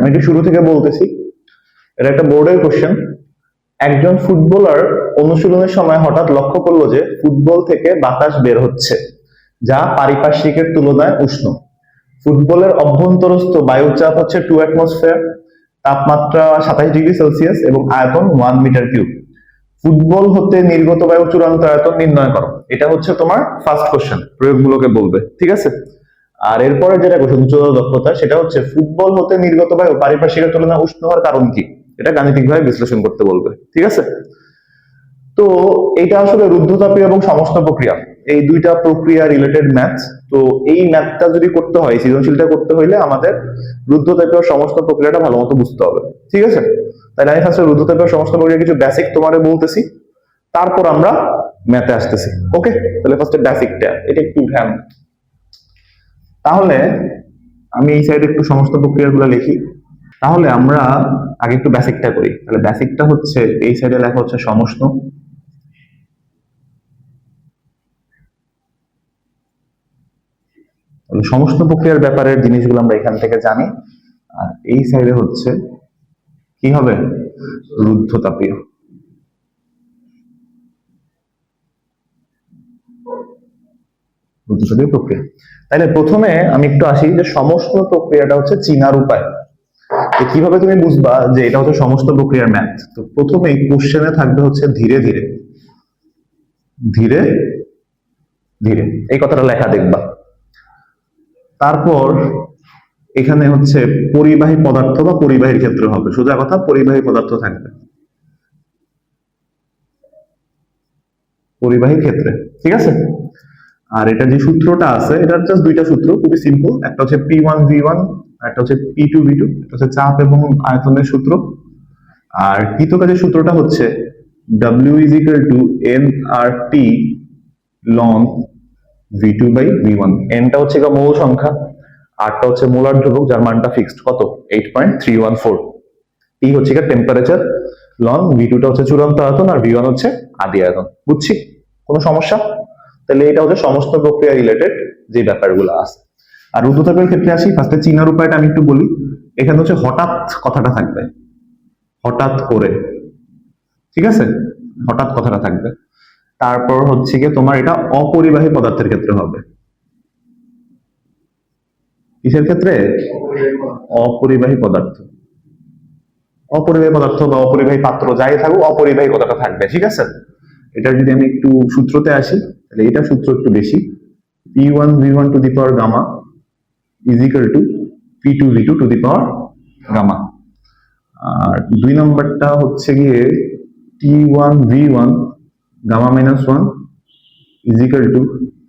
আমি একটু শুরু থেকে বলতেছি এটা একটা বোর্ডের কোশ্চেন একজন ফুটবলার অনুশীলনের সময় হঠাৎ লক্ষ্য করল যে ফুটবল থেকে বাতাস বের হচ্ছে যা পারিপার্শ্বিকের তুলনায় উষ্ণ। ফুটবলের অভ্যন্তরস্থ বায়ুর চাপ হচ্ছে টু অ্যাটমসফিয়ার তাপমাত্রা সাতাশ ডিগ্রি সেলসিয়াস এবং আয়তন ওয়ান মিটার কিউব ফুটবল হতে নির্গত বায়ু চূড়ান্ত আয়তন নির্ণয় করো। এটা হচ্ছে তোমার ফার্স্ট কোশ্চেন প্রয়োগমূলকে বলবে। ঠিক আছে? আর এরপরে যেটা উচ্চতর দক্ষতা, সেটা হচ্ছে ফুটবল হতে নির্গত বায়ু পারিপার্শ্বিকের তুলনায় উষ্ণ হওয়ার কারণ কি? এটা গাণিতিকভাবে বিশ্লেষণ করতে বলবে। ঠিক আছে? তো এটা আসলে রুদ্ধতাপীয় এবং সমস্ত প্রক্রিয়া, এই দুইটা প্রক্রিয়া রিলেটেড ম্যাথ তো এই ম্যাথটা যদি করতে হয়, সৃজনশীলটা করতে হইলে আমাদের রুদ্ধতাপীয় সমস্ত প্রক্রিয়াটা ভালো মতো বুঝতে হবে। ঠিক আছে? তাহলে আমি ফার্স্টে রুদ্ধতাপীয় সমস্ত প্রক্রিয়া কিছু বেসিক তোমারে বলতেছি, তারপর আমরা ম্যাথে আসতেছি। ওকে তাহলে ফার্স্টে বেসিকটা এটা একটু ধ্যান। তাহলে আমি এই সাইডে একটু সমস্ত প্রক্রিয়াগুলো লিখি। তাহলে আমরা আগে একটু বেসিকটা করি। তাহলে বেসিকটা হচ্ছে, এই সাইডে লেখা হচ্ছে তাহলে সমস্ত প্রক্রিয়ার ব্যাপারের জিনিসগুলো আমরা এখান থেকে জানি। আর এই সাইডে হচ্ছে, কি হবে? রুদ্ধতাপীয়। রুদ্ধতাপীয় প্রক্রিয়া। তাহলে প্রথমে আমি একটু আসি যে সমস্ত প্রক্রিয়াটা হচ্ছে উপায়। কীভাবে তুমি বুঝবা যে এটা হচ্ছে সমস্ত প্রক্রিয়ার ম্যাথ তো কোশ্চেনে থাকবে হচ্ছে ধীরে ধীরে। ধীরে ধীরে। এই কথাটা লেখা দেখবা। তারপর এখানে হচ্ছে পরিবাহী পদার্থ বা পরিবাহীর ক্ষেত্রে হবে। সোজা কথা, পরিবাহী পদার্থ থাকবে। পরিবাহী ক্ষেত্রে, ঠিক আছে? আর এটা যে সূত্রটা আছে এটার জাস্ট দুইটা সূত্র, খুবই সিম্পল একটা হচ্ছে পি ওয়ান ভি ওয়ান একটা হচ্ছে পি টু ভি টু এটা হচ্ছে চাপ এবং আয়তনের সূত্র। আর কৃতকাজের সূত্রটা হচ্ছে W is equal to n R T ln V two by V one এনটা হচ্ছে মৌল সংখ্যা আরটা হচ্ছে মোলার ধ্রুবক, যার মানটা ফিক্সড কত? Eight point three one four T হচ্ছে গা টেম্পারেচার লন ভি টুটা হচ্ছে চূড়ান্ত আয়তন, আর ভি ওয়ান হচ্ছে আদি আয়তন। বুঝছি? কোনো সমস্যা? তাহলে এটা হচ্ছে সমস্ত প্রক্রিয়া রিলেটেড যে ব্যাপারগুলো আছে। আর রুদ্ধতাপের ক্ষেত্রে আসি ফার্স্টে চিনার উপায়টা আমি একটু বলি। এখানে হচ্ছে হঠাৎ কথাটা থাকবে। হঠাৎ করে। ঠিক আছে? হঠাৎ কথাটা থাকবে। তারপর হচ্ছে গিয়ে তোমার এটা অপরিবাহী পদার্থের ক্ষেত্রে হবে। কিসের ক্ষেত্রে? অপরিবাহী পদার্থ। অপরিবাহী পদার্থ বা অপরিবাহী পাত্র যাই থাকুক, অপরিবাহী কথাটা থাকবে। ঠিক আছে? এটা যদি আমি একটু সূত্রতে আসি, তাহলে এটা সূত্র একটু বেশি। P one V one to the power gamma is equal to P two V two to the power gamma আর দুই নম্বরটা হচ্ছে গিয়ে T one V one gamma minus one is equal to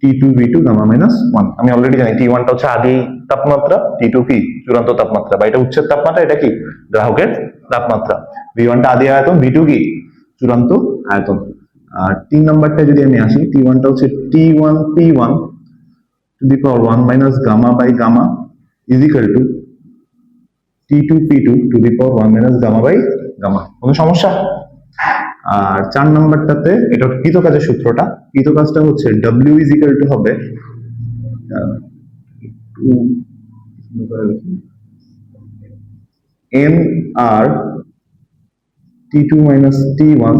T two V two gamma minus one আমি already জানি T ওয়ানটা হচ্ছে আদি তাপমাত্রা টি টু কি? চূড়ান্ত তাপমাত্রা। বা এটা উচ্চের তাপমাত্রা, এটা কি? গ্রাহকের তাপমাত্রা। ভি ওয়ানটা আদি আয়তন ভি টু কি? চূড়ান্ত আয়তন। আর তিন নাম্বারটা যদি আমি আসি টি ওয়ানটা হচ্ছে T one P one to the power one minus gamma by gamma is equal to T two P two to the power one minus gamma by gamma কোনো সমস্যা? আর চার নাম্বারটাতে, এটা কৃত কাজের সূত্রটা। কৃত কাজটা হচ্ছে ডব্লিউ ইজ ইকাল টু হবে M R T two minus T one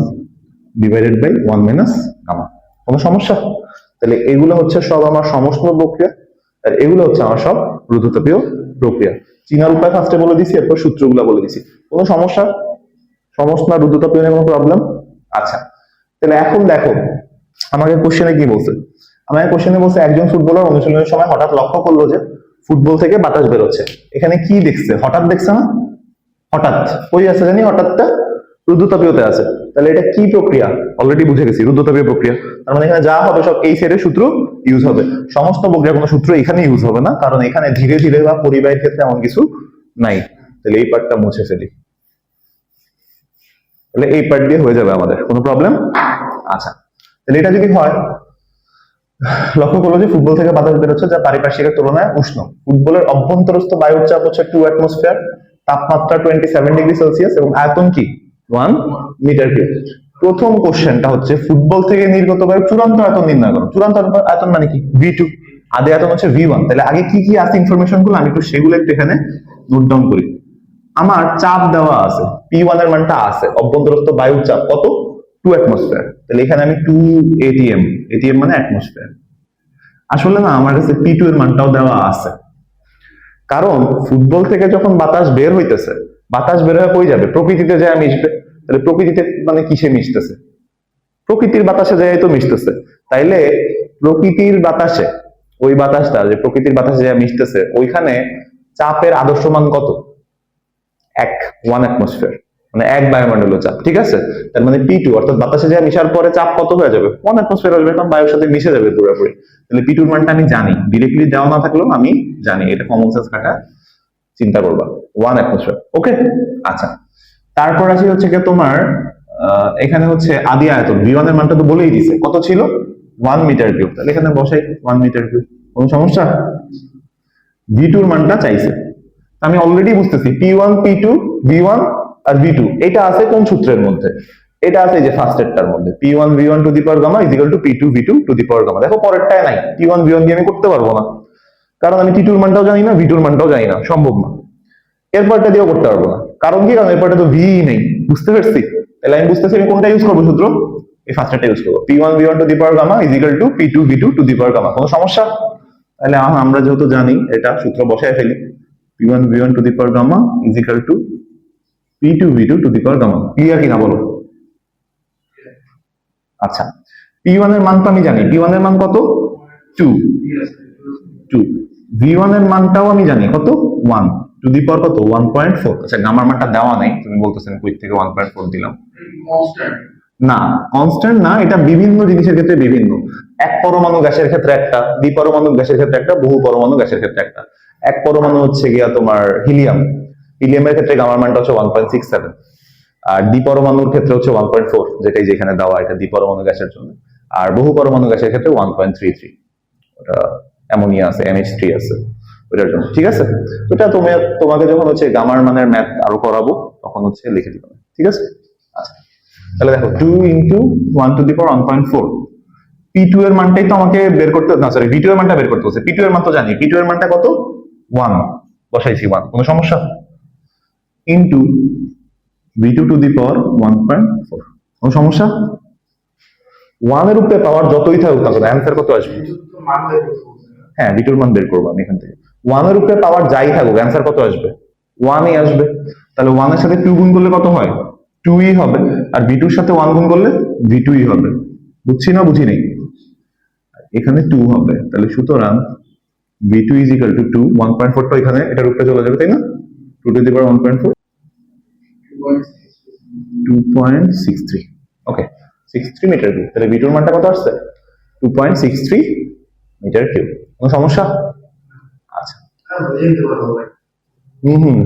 divided by one minus gamma কোনো সমস্যা? তাহলে এগুলো হচ্ছে সব আমার সমস্ত প্রক্রিয়া, আর এগুলো হচ্ছে আমার সব রুদ্ধতাপীয় প্রক্রিয়া। চিনার উপায় ফার্স্টে বলে দিছি, এরপর সূত্রগুলো বলে দিছি। কোনো সমস্যা? সমস্ত না রুদ্ধতাপীয় নিয়ে কোনো প্রবলেম আচ্ছা। তাহলে এখন দেখো, আমাকে কোশ্চেনে কি বলছে? আমাকে কোশ্চেনে বলছে, একজন ফুটবলার অনুশীলনের সময় হঠাৎ লক্ষ্য করল যে ফুটবল থেকে বাতাস বেরোচ্ছে। এখানে কি দেখছে? হঠাৎ দেখছে না? হঠাৎ। ওই আছে জানি? হঠাৎটা রুদ্ধতাপীয়তে আছে। তাহলে এটা কি প্রক্রিয়া? অলরেডি বুঝে গেছি রুদ্ধতাপীয় প্রক্রিয়া। তার মানে এখানে যা হবে সব এই সাইডের সূত্র ইউজ হবে। সমস্ত প্রক্রিয়া কোনো সূত্র এখানে ইউজ হবে না, কারণ এখানে ধীরে ধীরে বা পরিবাহের ক্ষেত্রে এমন কিছু নাই। তাহলে এই পার্টটা মুছে ফেলি। তাহলে এই পার্ট দিয়ে হয়ে যাবে আমাদের, কোনো প্রবলেম আচ্ছা তাহলে এটা যদি হয়, লক্ষ্য করল যে ফুটবল থেকে বাতাস বেরোচ্ছে যা পারিপার্শ্বিকের তুলনায় উষ্ণ। ফুটবলের অভ্যন্তরস্থ বায়ুর চাপ হচ্ছে টু অ্যাটমসফিয়ার তাপমাত্রা টোয়েন্টি সেভেন ডিগ্রি সেলসিয়াস এবং আয়তন কি? ওয়ান মিটার কিউব প্রথম কোশ্চেনটা হচ্ছে ফুটবল থেকে নির্গত বায়ু চূড়ান্ত আয়তন নির্ণয় করো। চূড়ান্ত আয়তন মানে কি? ভি টু আদি আয়তন হচ্ছে ভি ওয়ান তাহলে আগে কি কি আছে ইনফরমেশনগুলো? আমি একটু সেগুলো একটু এখানে নোট ডাউন করি। আমার চাপ দেওয়া আছে পি ওয়ানের মানটা আছে, অভ্যন্তরস্থ বায়ুর চাপ কত? টু অ্যাটমসফিয়ার তাহলে এখানে আমি টু এটিএম এটিএম মানে অ্যাটমসফিয়ার আসলে না, আমার কাছে পি টু এর মানটাও দেওয়া আছে। কারণ ফুটবল থেকে যখন বাতাস বের হইতেছে, বাতাস বের হয়ে কই যাবে? প্রকৃতিতে যায় মিশবে তাহলে প্রকৃতিতে মানে কিসে মিশতেছে? প্রকৃতির বাতাসে যায় তো মিশতেছে। তাইলে প্রকৃতির বাতাসে, ওই বাতাসটা যে প্রকৃতির বাতাসে যা মিশতেছে, ওইখানে চাপের আদর্শ মান কত? এক ওয়ান অ্যাটমসফিয়ার মানে এক বায়ুমণ্ডলীয় চাপ, ঠিক আছে? তার মানে পি টু অর্থাৎ বাতাসে যা মিশার পরে চাপ কত হয়ে যাবে? ওয়ান অ্যাটমসফিয়ার আসবে, কারণ বায়ুর সাথে মিশে যাবে পুরোপুরি। তাহলে পি টুর মানটা আমি জানি ডিরেক্টলি দেওয়া না থাকলেও আমি জানি, এটা কমন সেন্স খাটা চিন্তা করবা। ওয়ান অ্যাটমসফিয়ার ওকে আচ্ছা। তারপর আসি হচ্ছে কি তোমার এখানে হচ্ছে আদি আয়তন ভি এর মানটা তো বলেই দিছে। কত ছিল? ওয়ান মিটার কিউব তাহলে এখানে বসাই ওয়ান মিটার কিউব কোনো সমস্যা? ভি টুর মানটা চাইছে। আমি অলরেডি বুঝতেছি P one P two V one আর ভি টু এটা আছে কোন সূত্রের মধ্যে? এটা আছে যে ফার্স্টেরটার মধ্যে। P one V one to the power gamma is equal to P two V two to the power gamma দেখো পরেরটায় নাই। পি ওয়ান ভি ওয়ান দিয়ে আমি করতে পারব না। কারণ আমি টি টুর মানটাও জানি না ভি টুর মানটাও জানি না। সম্ভব না। এরপরটা দিয়েও করতে পারব না। কারণ কি? কারণ এরপরটা তো ভি নেই। বুঝতে পারছি? তাহলে আমি বুঝতেছি আমি কোনটা ইউজ করব সূত্র? এই ফার্স্টটা ইউজ করব। P one V one to the power gamma is equal to P two V two to the power gamma কোনো সমস্যা? তাহলে আমরা যেহেতু জানি, এটা সূত্র বসায় ফেলি। P one V one to the power gamma is equal to P two V two to the power gamma clear কিনা বলো? আচ্ছা। পি ওয়ানের মান তো আমি জানি। পি ওয়ানের মান কত? টু টু ভি ওয়ানের মানটাও আমি জানি। কত? ওয়ান টু দি পাওয়ার কত? ওয়ান পয়েন্ট ফোর আচ্ছা গামার মানটা দেওয়া নেই তুমি বলতেছেন কুইক থেকে ওয়ান পয়েন্ট ফোর দিলাম। না কনস্ট্যান্ট না এটা বিভিন্ন জিনিসের ক্ষেত্রে বিভিন্ন। এক পরমাণু গ্যাসের ক্ষেত্রে একটা দ্বিপরমাণু গ্যাসের ক্ষেত্রে একটা বহু পরমাণু গ্যাসের ক্ষেত্রে একটা। এক পরমাণু হচ্ছে গিয়া তোমার হিলিয়াম হিলিয়ামের ক্ষেত্রে গামার মানটা হচ্ছে ওয়ান পয়েন্ট সিক্স সেভেন আর দ্বিপরমাণুর ক্ষেত্রে হচ্ছে ওয়ান পয়েন্ট ফোর যেটাই যেখানে দেওয়া এটা দ্বিপরমাণু গ্যাসের জন্য। আর বহু পরমাণু গ্যাসের ক্ষেত্রে ওয়ান পয়েন্ট থ্রি থ্রি ওটা অ্যামোনিয়া আছে এমএইচ থ্রি আছে। ওটার জন্য ঠিক আছে? এটা তুমি তোমাকে যখন হচ্ছে গামার মানের ম্যাথ আরও করাবো তখন হচ্ছে লিখে দিবে ঠিক আছে? আচ্ছা তাহলে দেখো two into one to the power one point four P two এর মানটাই তো আমাকে বের করতে না সরি ভি টু এর মানটা বের করতে হচ্ছে পি টু এর মান তো জানি পি টু এর মানটা কত? ওয়ান বসাইছি ওয়ান কোনো সমস্যা? Into V two to the power one point four কোনো সমস্যা? ওয়ানের উপরে পাওয়ার যতই থাকুক না কেন অ্যান্সার কত আসবে। হ্যাঁ ভিটুর মান বের করব আমি এখান থেকে। ওয়ানের উপরে পাওয়ার যাই থাকুক অ্যান্সার কত আসবে? ওয়ানই আসবে। তাহলে ওয়ানের সাথে টু গুণ করলে কত হয়? টুই হবে। আর ভি টুর সাথে ওয়ান গুণ করলে ভি টুই হবে। বুঝছি না বুঝি নেই? এখানে টু হবে। তাহলে সুতরাং V two is equal to two one point four তো এখানে, এটার উপরে চলে যাবে, তাই না? Two to the power one point four two point six three okay six three metre cube তাহলে ভি টুর মানটা কত আসছে? Two point six three metre cube কোনো সমস্যা আচ্ছা হ্যাঁ, বুঝে নিতে পারব ভাই। হম হম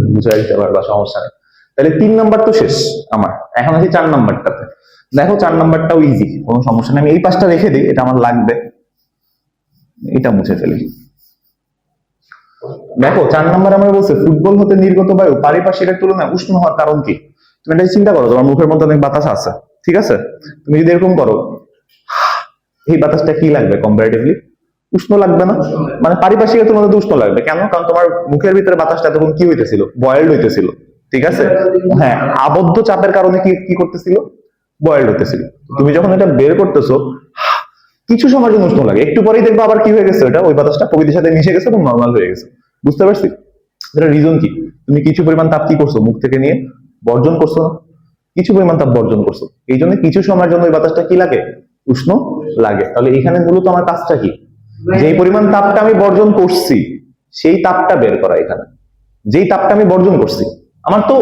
দিতে পারবা সমস্যা নেই। তাহলে তিন নাম্বার তো শেষ আমার। এখন আছি চার নাম্বারটাতে। দেখো, চার নাম্বারটাও ইজি কোনো সমস্যা নেই। আমি এই রেখে দিই, এটা আমার লাগবে। এটা মুছে ফেলি। দেখো, চার নাম্বার আমরা বলছে, ফুটবল হতে নির্গত বায়ু পারিপার্শ্বিকের তুলনায় উষ্ণ হওয়ার কারণ কি? তুমি এটা চিন্তা করো, তোমার মুখের মধ্যে অনেক বাতাস আছে, ঠিক আছে? তুমি যদি এরকম করো, এই বাতাসটা কি লাগবে কম্পারেটিভলি উষ্ণ লাগবে না? মানে পারিপার্শ্বিকের তো উষ্ণ লাগবে। কেন? কারণ তোমার মুখের ভিতরে বাতাসটা তখন কি হইতেছিল? বয়েলড হইতেছিল। ঠিক আছে? হ্যাঁ আবদ্ধ চাপের কারণে কি কি করতেছিল? বয়েলড হইতেছিল। তুমি যখন এটা বের করতেছো, কিছু সময় জন্য উষ্ণ লাগে। একটু পরেই দেখবে আবার কি হয়ে গেছে ওটা? ওই বাতাসটা প্রকৃতির সাথে মিশে গেছে এবং নর্মাল হয়ে গেছে। বুঝতে পারছি? এটা রিজন কি? তুমি কিছু পরিমাণ তাপ কি করছ? মুখ থেকে নিয়ে বর্জন করছ না? কিছু পরিমাণ তাপ বর্জন করছ। এই জন্য কিছু সময়ের জন্য ওই বাতাসটা কি লাগে? উষ্ণ লাগে। তাহলে এখানে মূলত আমার কাজটা কি? যেই পরিমাণ তাপটা আমি বর্জন করছি, সেই তাপটা বের করা এখানে। যেই তাপটা আমি বর্জন করছি, আমার তো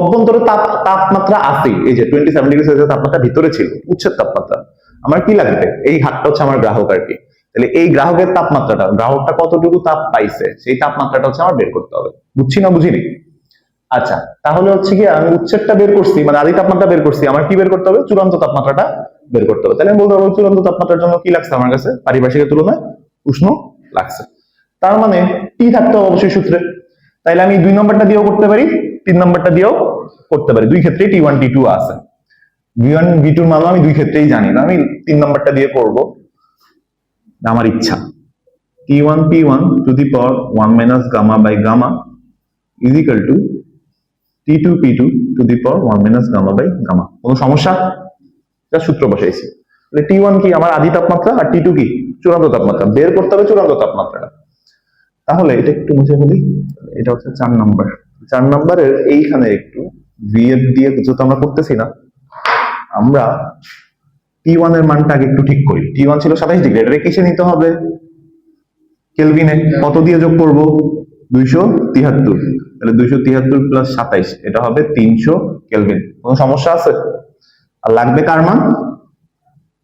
অভ্যন্তরে তাপ, তাপমাত্রা আছে এই যে টোয়েন্টি সেভেন ডিগ্রি সেলসিয়াস তাপমাত্রা ভিতরে ছিল উচ্ছের তাপমাত্রা। আমার কি লাগবে? এই হাতটা হচ্ছে আমার গ্রাহক আর কি। তাহলে এই গ্রাহকের তাপমাত্রাটা, গ্রাহকটা কতটুকু তাপ পাইছে, সেই তাপমাত্রাটা হচ্ছে আমার বের করতে হবে। বুঝছি না বুঝিনি? আচ্ছা তাহলে হচ্ছে কি আমি উচ্ছেদটা বের করছি মানে আদি তাপমাত্রা বের করছি, আমার কি বের করতে হবে? চূড়ান্ত তাপমাত্রাটা বের করতে হবে। তাহলে আমি বলতে পারব চূড়ান্ত তাপমাত্রার জন্য কি লাগছে আমার কাছে? পারিপার্শ্বিকের তুলনায় উষ্ণ লাগছে। তার মানে টি থাকতে হবে অবশ্যই সূত্রে। তাইলে আমি দুই নম্বরটা দিয়েও করতে পারি, তিন নম্বরটা দিয়েও করতে পারি। দুই ক্ষেত্রেই টি ওয়ান টি টু আছে। ভি ওয়ান ভি টুর মানও আমি দুই ক্ষেত্রেই জানি না, আমি তিন নম্বরটা দিয়ে করব। আমার ইচ্ছা। T one P one to the power one minus gamma by gamma is equal to T two P two to the power one minus gamma by gamma কোনো সমস্যা? এটা সূত্র বসাইছি। টি ওয়ান কি আমার আদি তাপমাত্রা আর টি টু কি? চূড়ান্ত তাপমাত্রা। বের করতে হবে চূড়ান্ত তাপমাত্রাটা। তাহলে এটা একটু মুছে ফেলি। এটা হচ্ছে চার নাম্বার চার নাম্বারের এইখানে একটু ভিএফ দিয়ে যেহেতু আমরা করতেছি না। আমরা টি ওয়ানের মানটা আগে একটু ঠিক করি। টি ওয়ান ছিল সাতাইশ ডিগ্রি। এটা কিসে নিতে হবে। কেলভিনে কত দিয়ে যোগ করব? দুইশো তিয়াত্তর তাহলে দুইশো তিয়াত্তর প্লাস সাতাইশ, এটা হবে তিনশো কেলভিন। কোনো সমস্যা আছে? আর লাগবে কার মান?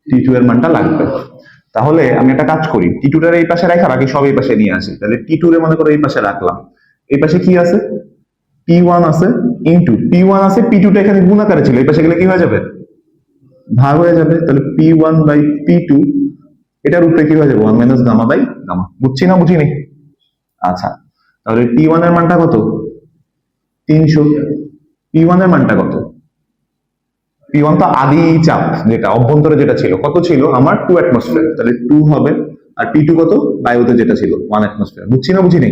টি টু এর মানটা লাগবে। তাহলে আমি একটা কাজ করি টি টু টার এই পাশে রাখা, বাকি সব এই পাশে নিয়ে আসি। তাহলে টি টু এর মনে করো এই পাশে রাখলাম। এই পাশে কি আছে? পি ওয়ান আছে ইন্টু পি ওয়ান আছে পি টু টা এখানে গুণ আকারে ছিল, এই পাশে গেলে কি হয়ে যাবে? ভাগ হয়ে যাবে, তাহলে P one by P two এটার উপরে কি হয়ে যাবে? One minus gamma by gamma বুঝছি না, বুঝিনি? আচ্ছা। তাহলে টি ওয়ানের মানটা কত? তিনশো। পি ওয়ানের মানটা কত? পি ওয়ান তো আদি চাপ যেটা অভ্যন্তরে যেটা ছিল। কত ছিল? আমার টু অ্যাটমসফিয়ার তাহলে টু হবে। আর টি টু কত? বায়ুতে যেটা ছিল ওয়ান অ্যাটমসফিয়ার বুঝছি না বুঝিনি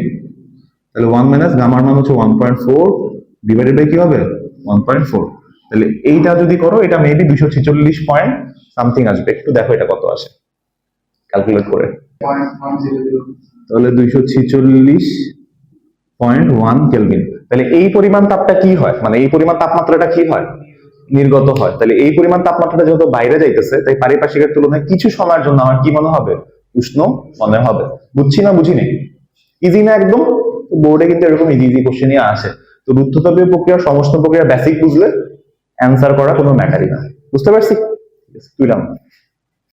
তাহলে ওয়ান মাইনাস গামার মান হচ্ছে one point four divided by কি হবে? ওয়ান পয়েন্ট ফোর তাহলে এইটা যদি করো এটা মেবি দুশো ছেচল্লিশ পয়েন্ট সামথিং আসবে। একটু দেখো এটা কত আসে। ক্যালকুলেট করে। তাহলে দুইশো ছিচল্লিশ পয়েন্ট ওয়ান কেলভিন। তাহলে এই পরিমাণ তাপটা কি হয়? মানে এই পরিমাণ তাপমাত্রাটা কি হয়? নির্গত হয়। তাহলে এই পরিমাণ তাপমাত্রাটা যেহেতু বাইরে যাইতেছে, তাই পারিপার্শ্বিকের তুলনায় কিছু সময়ের জন্য আমার কি মনে হবে? উষ্ণ মনে হবে। বুঝছি না বুঝিনি ইজি না একদম? বোর্ডে কিন্তু এরকম ইজি ইজি কোশ্চেনই আসে। তো রুদ্ধতাপীয় প্রক্রিয়া সমস্ত প্রক্রিয়া বেসিক বুঝলে অ্যান্সার করা কোনো ম্যাটারই না। বুঝতে পারছি? তুই রাম।